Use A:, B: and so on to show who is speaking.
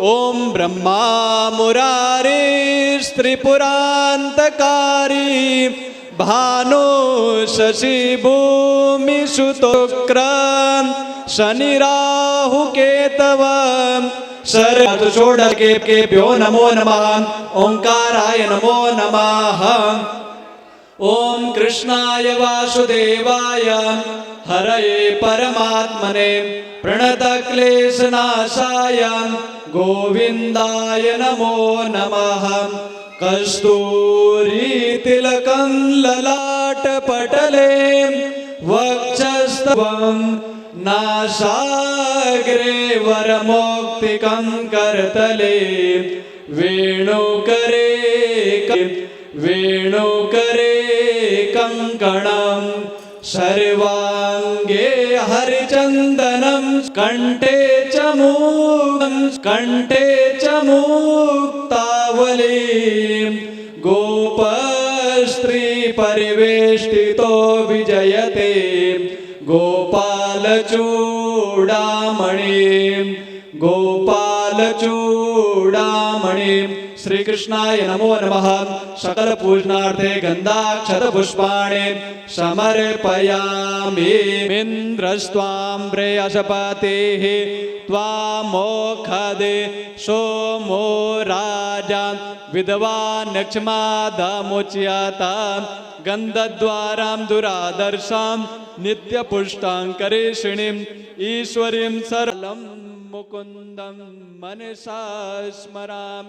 A: ॐ ब्रह्मा मुरारिस्त्रिपुरान्तकारी भानो शशिभूमिसुतोक्रां शनिराहुकेतव शरदुषोडकेभ्यो नमो नमः ओङ्काराय नमो नमः। ॐ कृष्णाय वासुदेवाय, हरये परमात्मने, प्रणतक्लेशनाशाय गोविन्दाय नमो नमः। कस्तूरीतिलकं ललाटपटले वक्षस्तवं नासाग्रे वरमौक्तिकं करतले वेणुकरे वेणुकरे कङ्कणं सर्वाङ्गे हरिचन्दनं कण्ठे च मूलं कण्ठे च मुक्तावली। गोपस्त्री परिवेष्टितो विजयते। गोपालचूडामणि શ્રી કૃષ્ણાય નમો નમઃ સકલ પૂજનાર્થે ગંધાક્ષત પુષ્પાણે સમર્પયામિ ઇન્દ્રસ્ત્વામ પ્રેયસપતેહ ત્વામોખદે સોમો રાજા વિદ્વાનક્ષમાદમુચ્યતા ગંધદ્વારામ દુરાદર્શામ નિત્યપુષ્ટાં કરેશિણીમ ઈશ્વરીમ સરલમ મુકુંદમ મનસા સ્મરામિ